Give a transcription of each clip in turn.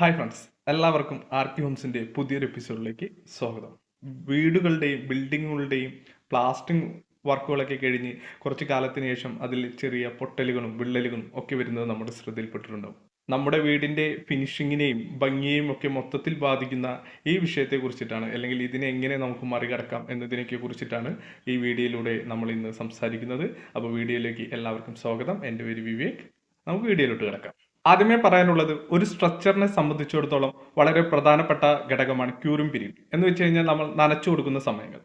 Hi friends എല്ലാവർക്കും R P ഹോംസിന്റെ പുതിയൊരു എപ്പിസോഡിലേക്ക് സ്വാഗതം. വീടുകളുടെയും ബിൽഡിങ്ങുകളുടെയും പ്ലാസ്റ്റിംഗ് വർക്കുകളൊക്കെ കഴിഞ്ഞ് കുറച്ച് കാലത്തിന് ശേഷം അതിൽ ചെറിയ പൊട്ടലുകളും വിള്ളലുകളും ഒക്കെ വരുന്നത് നമ്മുടെ ശ്രദ്ധയിൽപ്പെട്ടിട്ടുണ്ടാവും. നമ്മുടെ വീടിന്റെ ഫിനിഷിങ്ങിനെയും ഭംഗിയെയും ഒക്കെ മൊത്തത്തിൽ ബാധിക്കുന്ന ഈ വിഷയത്തെ കുറിച്ചിട്ടാണ് അല്ലെങ്കിൽ ഇതിനെ എങ്ങനെ നമുക്ക് മറികടക്കാം എന്നതിനൊക്കെ കുറിച്ചിട്ടാണ് ഈ വീഡിയോയിലൂടെ നമ്മൾ ഇന്ന് സംസാരിക്കുന്നത്. അപ്പോൾ വീഡിയോയിലേക്ക് എല്ലാവർക്കും സ്വാഗതം. എന്റെ പേര് വിവേക്. നമുക്ക് വീഡിയോയിലോട്ട് കിടക്കാം. ആദ്യമേ പറയാനുള്ളത് ഒരു സ്ട്രക്ചറിനെ സംബന്ധിച്ചിടത്തോളം വളരെ പ്രധാനപ്പെട്ട ഘടകമാണ് ക്യൂരും പിരിയും എന്ന് വെച്ച് കഴിഞ്ഞാൽ നമ്മൾ നനച്ചു കൊടുക്കുന്ന സമയങ്ങൾ.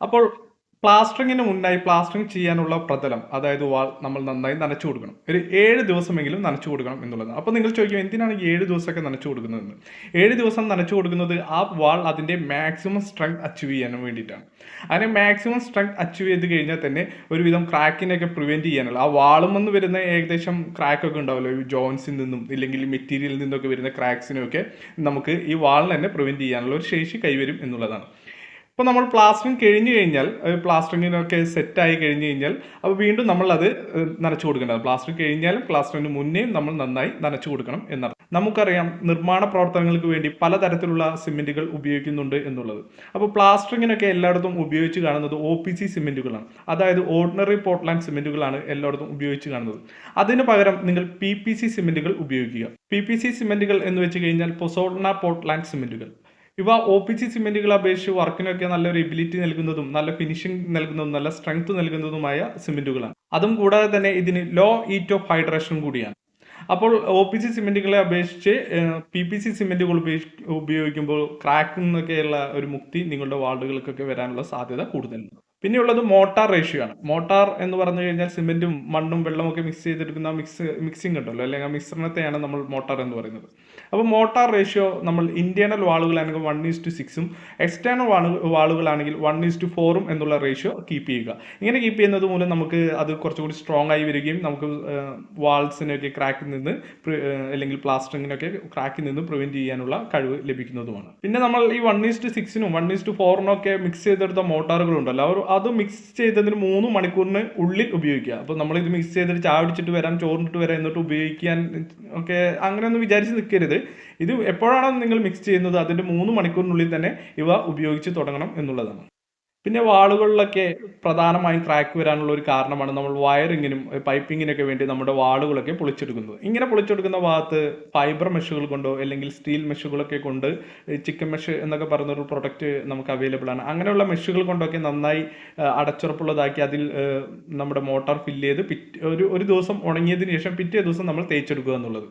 അപ്പോൾ പ്ലാസ്റ്ററിങ്ങിന് മുന്നായി പ്ലാസ്റ്ററിങ് ചെയ്യാനുള്ള പ്രതലം അതായത് വാൾ നമ്മൾ നന്നായി നനച്ചു കൊടുക്കണം. ഒരു ഏഴ് ദിവസമെങ്കിലും നനച്ചു കൊടുക്കണം എന്നുള്ളതാണ്. അപ്പോൾ നിങ്ങൾ ചോദിക്കും എന്തിനാണ് ഏഴ് ദിവസമൊക്കെ നനച്ചു കൊടുക്കുന്നതെന്ന്? ഏഴ് ദിവസം നനച്ചു കൊടുക്കുന്നത് ആ വാൾ അതിന്റെ മാക്സിമം സ്ട്രെങ്ത് അച്ചീവ് ചെയ്യാനും വേണ്ടിയിട്ടാണ്. അതിനെ മാക്സിമം സ്ട്രെങ്ത് അച്ചീവ് ചെയ്ത് കഴിഞ്ഞാൽ തന്നെ ഒരുവിധം ക്രാക്കിനെയൊക്കെ പ്രിവെന്റ് ചെയ്യാനുള്ള ആ വാളും എന്ന് വരുന്ന ഏകദേശം ക്രാക്കൊക്കെ ഉണ്ടാവുമല്ലോ. ഈ ജോയിൻസിൽ നിന്നും ഇല്ലെങ്കിൽ മെറ്റീരിയലിൽ നിന്നൊക്കെ വരുന്ന ക്രാക്സിനെയൊക്കെ നമുക്ക് ഈ വാളിന് തന്നെ പ്രിവെന്റ് ചെയ്യാനുള്ള ഒരു ശേഷി കൈവരും എന്നുള്ളതാണ്. ഇപ്പോൾ നമ്മൾ പ്ലാസ്റ്ററിങ് കഴിഞ്ഞു കഴിഞ്ഞാൽ പ്ലാസ്റ്ററിങ്ങിനൊക്കെ സെറ്റായി കഴിഞ്ഞു കഴിഞ്ഞാൽ അപ്പോൾ വീണ്ടും നമ്മൾ നനച്ചു കൊടുക്കേണ്ടത്. പ്ലാസ്റ്ററിങ് കഴിഞ്ഞാലും പ്ലാസ്റ്ററിന് മുന്നേയും നമ്മൾ നന്നായി നനച്ചു കൊടുക്കണം എന്നർത്ഥം നമുക്കറിയാം നിർമ്മാണ പ്രവർത്തനങ്ങൾക്ക് വേണ്ടി പലതരത്തിലുള്ള സിമെന്റുകൾ ഉപയോഗിക്കുന്നുണ്ട് എന്നുള്ളത്. അപ്പോൾ പ്ലാസ്റ്ററിങ്ങിനൊക്കെ എല്ലായിടത്തും ഉപയോഗിച്ച് കാണുന്നത് ഒ പി സി സിമെന്റുകളാണ് അതായത് ഓർഡിനറി പോർട്ട്ലാൻഡ് സിമെന്റുകളാണ് എല്ലായിടത്തും ഉപയോഗിച്ച് കാണുന്നത്. അതിന് പകരം നിങ്ങൾ പി പി സി സിമെന്റുകൾ ഉപയോഗിക്കുക. പി പി സി സിമെന്റുകൾ എന്ന് വെച്ച് കഴിഞ്ഞാൽ പൊസോഡ്ന പോർട്ട്ലാൻഡ് സിമെന്റുകൾ ഇവ ഒ പി സി സിമെന്റുകളെ അപേക്ഷിച്ച് വർക്കിനൊക്കെ നല്ലൊരു എബിലിറ്റി നൽകുന്നതും നല്ല ഫിനിഷിംഗ് നൽകുന്നതും നല്ല സ്ട്രെങ്ത് നൽകുന്നതുമായ സിമെന്റുകളാണ്. അതും കൂടാതെ തന്നെ ഇതിന് ലോ ഈറ്റ് ഓഫ് ഹൈഡ്രേഷൻ കൂടിയാണ്. അപ്പോൾ ഒ പി സി സിമെന്റുകളെ അപേക്ഷിച്ച് പി പി സി സിമെന്റുകൾ ഉപയോഗിക്കുമ്പോൾ ക്രാക്കിൽ നിന്നൊക്കെയുള്ള ഒരു മുക്തി നിങ്ങളുടെ വാർഡുകൾക്കൊക്കെ വരാനുള്ള സാധ്യത കൂടുതലുണ്ട്. പിന്നെയുള്ളത് മോട്ടാർ റേഷ്യോ ആണ്. മോട്ടാർ എന്ന് പറഞ്ഞു കഴിഞ്ഞാൽ സിമെന്റും മണ്ണും വെള്ളവും ഒക്കെ മിക്സ് ചെയ്തെടുക്കുന്ന മിക്സ് മിക്സിംഗ് ഉണ്ടല്ലോ. അല്ലെങ്കിൽ മിശ്രണത്തെയാണ് നമ്മൾ മോട്ടാർ എന്ന് പറയുന്നത്. അപ്പോൾ മോട്ടാർ റേഷ്യോ നമ്മൾ ഇന്റേണൽ വാളുകളാണെങ്കിൽ വൺ ഈസ് ടു സിക്സും എക്സ്റ്റേണൽ വാളുകളാണെങ്കിൽ വൺ ഈസ് ടു ഫോറും എന്നുള്ള റേഷ്യോ കീപ്പ് ചെയ്യുക. ഇങ്ങനെ കീപ്പ് ചെയ്യുന്നത് മൂലം നമുക്ക് അത് കുറച്ചുകൂടി സ്ട്രോങ് ആയി വരികയും നമുക്ക് വാൾസിനൊക്കെ ക്രാക്കിൽ നിന്ന് അല്ലെങ്കിൽ പ്ലാസ്റ്ററിങ്ങിനൊക്കെ ക്രാക്കിൽ നിന്ന് പ്രിവെന്റ് ചെയ്യാനുള്ള കഴിവ് ലഭിക്കുന്നതുമാണ്. പിന്നെ നമ്മൾ ഈ വൺ ഈസ് ടു സിക്സിനും വൺ ഈസ് ടു ഫോറിനും ഒക്കെ മിക്സ് ചെയ്തെടുത്ത മോട്ടാറുകളുണ്ടല്ലോ. അവർ അത് മിക്സ് ചെയ്തതിന് മൂന്ന് മണിക്കൂറിന് ഉള്ളിൽ ഉപയോഗിക്കുക. അപ്പോൾ നമ്മൾ ഇത് മിക്സ് ചെയ്തിട്ട് ചാടിച്ചിട്ട് വരാം ചോറിനിട്ട് വരാം എന്നിട്ട് ഉപയോഗിക്കാൻ ഒക്കെ അങ്ങനെയൊന്നും വിചാരിച്ച് നിൽക്കരുത് ഇത് എപ്പോഴാണോ നിങ്ങൾ മിക്സ് ചെയ്യുന്നത് അതിന്റെ മൂന്ന് മണിക്കൂറിനുള്ളിൽ തന്നെ ഇവ ഉപയോഗിച്ച് തുടങ്ങണം എന്നുള്ളതാണ്. പിന്നെ വാളുകളിലൊക്കെ പ്രധാനമായും ക്രാക്ക് വരാനുള്ള ഒരു കാരണമാണ് നമ്മൾ വയറിങ്ങിനും പൈപ്പിങ്ങിനൊക്കെ വേണ്ടി നമ്മുടെ വാളുകളൊക്കെ പൊളിച്ചെടുക്കുന്നത്. ഇങ്ങനെ പൊളിച്ചെടുക്കുന്ന ഭാഗത്ത് ഫൈബർ മെഷുകൾ കൊണ്ടോ അല്ലെങ്കിൽ സ്റ്റീൽ മെഷുകളൊക്കെ കൊണ്ട് ചിക്കൻ മെഷ് എന്നൊക്കെ പറയുന്ന ഒരു പ്രൊഡക്റ്റ് നമുക്ക് അവൈലബിൾ ആണ്. അങ്ങനെയുള്ള മെഷുകൾ കൊണ്ടൊക്കെ നന്നായി അടച്ചുറപ്പുള്ളതാക്കി അതിൽ നമ്മുടെ മോട്ടോർ ഫില്ല് ചെയ്ത് പിറ്റ് ഒരു ഒരു ദിവസം ഉണങ്ങിയതിന് ശേഷം പിറ്റേ ദിവസം നമ്മൾ തേച്ചെടുക്കുക എന്നുള്ളത്.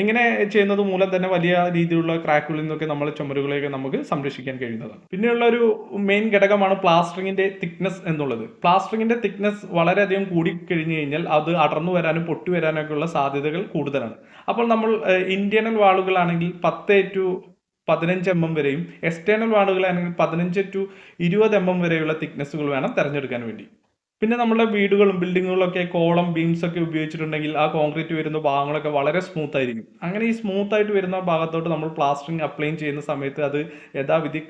ഇങ്ങനെ ചെയ്യുന്നത് മൂലം തന്നെ വലിയ രീതിയിലുള്ള ക്രാക്കുകളിൽ നിന്നൊക്കെ നമ്മൾ ചുമരുകളെയൊക്കെ നമുക്ക് സംരക്ഷിക്കാൻ കഴിയുന്നതാണ്. പിന്നെയുള്ള ഒരു മെയിൻ ഘടകമാണ് പ്ലാസ്റ്ററിങ്ങിന്റെ തിക്നെസ് എന്നുള്ളത്. പ്ലാസ്റ്ററിങ്ങിന്റെ തിക്നെസ് വളരെയധികം കൂടി കഴിഞ്ഞു കഴിഞ്ഞാൽ അത് അടർന്നു വരാനും പൊട്ടി വരാനൊക്കെ ഉള്ള സാധ്യതകൾ കൂടുതലാണ്. അപ്പോൾ നമ്മൾ ഇന്റേണൽ വാളുകളാണെങ്കിൽ പത്ത് ടു പതിനഞ്ച് എം എം വരെയും എക്സ്റ്റേണൽ വാളുകളാണെങ്കിൽ പതിനഞ്ച് ടു ഇരുപത് എം എം വരെയുള്ള തിക്നെസ്സുകൾ വേണം തിരഞ്ഞെടുക്കാൻ വേണ്ടി. പിന്നെ നമ്മുടെ വീടുകളും ബിൽഡിങ്ങുകളൊക്കെ കോളം ബീംസ് ഒക്കെ ഉപയോഗിച്ചിട്ടുണ്ടെങ്കിൽ ആ കോൺക്രീറ്റ് വരുന്ന ഭാഗങ്ങളൊക്കെ വളരെ സ്മൂത്ത് ആയിരിക്കും. അങ്ങനെ ഈ സ്മൂത്ത് ആയിട്ട് വരുന്ന ഭാഗത്തോട്ട് നമ്മൾ പ്ലാസ്റ്ററിങ് അപ്ലൈ ചെയ്യുന്ന സമയത്ത് അത് യഥാവിധി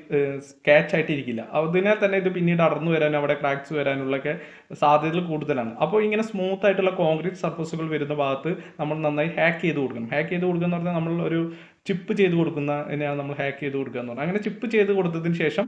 സ്കാച്ച് ആയിട്ടിരിക്കില്ല. അതിനാൽ തന്നെ ഇത് പിന്നീട് അടർന്നു വരാനും അവിടെ ക്രാക്സ് വരാനുള്ളൊക്കെ സാധ്യതകൾ കൂടുതലാണ്. അപ്പോൾ ഇങ്ങനെ സ്മൂത്ത് ആയിട്ടുള്ള കോൺക്രീറ്റ് സർഫസുകൾ വരുന്ന ഭാഗത്ത് നമ്മൾ നന്നായി ഹാക്ക് ചെയ്ത് കൊടുക്കണം. ഹാക്ക് ചെയ്ത് കൊടുക്കുക എന്ന് പറഞ്ഞാൽ നമ്മൾ ഒരു ചിപ്പ് ചെയ്ത് കൊടുക്കുന്ന ഇതിനെയാണ് നമ്മൾ ഹാക്ക് ചെയ്ത് കൊടുക്കുക എന്ന് പറഞ്ഞാൽ അങ്ങനെ ചിപ്പ് ചെയ്ത് കൊടുത്തതിന് ശേഷം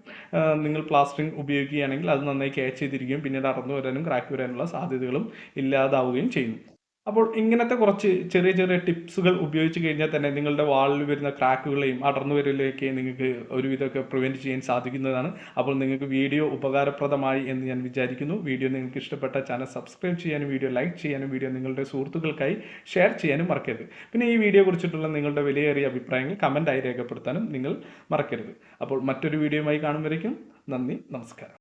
നിങ്ങൾ പ്ലാസ്റ്ററിങ് ഉപയോഗിക്കുകയാണെങ്കിൽ അത് നന്നായി ക്യാച്ച് ചെയ്തിരിക്കുകയും പിന്നീട് അറന്നു വരാനും ക്രാക്ക് വരാനുള്ള സാധ്യതകളും ഇല്ലാതാവുകയും ചെയ്യുന്നു. അപ്പോൾ ഇങ്ങനത്തെ കുറച്ച് ചെറിയ ചെറിയ ടിപ്സുകൾ ഉപയോഗിച്ച് കഴിഞ്ഞാൽ തന്നെ നിങ്ങളുടെ വാളിൽ വരുന്ന ക്രാക്കുകളെയും അടർന്നു വരലൊക്കെ നിങ്ങൾക്ക് ഒരുവിധമൊക്കെ പ്രിവെന്റ് ചെയ്യാൻ സാധിക്കുന്നതാണ്. അപ്പോൾ നിങ്ങൾക്ക് വീഡിയോ ഉപകാരപ്രദമായി എന്ന് ഞാൻ വിചാരിക്കുന്നു. വീഡിയോ നിങ്ങൾക്ക് ഇഷ്ടപ്പെട്ട ചാനൽ സബ്സ്ക്രൈബ് ചെയ്യാനും വീഡിയോ ലൈക്ക് ചെയ്യാനും വീഡിയോ നിങ്ങളുടെ സുഹൃത്തുക്കൾക്കായി ഷെയർ ചെയ്യാനും മറക്കരുത്. പിന്നെ ഈ വീഡിയോ കുറിച്ചിട്ടുള്ള നിങ്ങളുടെ വിലയേറിയ അഭിപ്രായങ്ങൾ കമന്റായി രേഖപ്പെടുത്താനും നിങ്ങൾ മറക്കരുത്. അപ്പോൾ മറ്റൊരു വീഡിയോയുമായി കാണുമ്പോഴേക്കും നന്ദി നമസ്കാരം.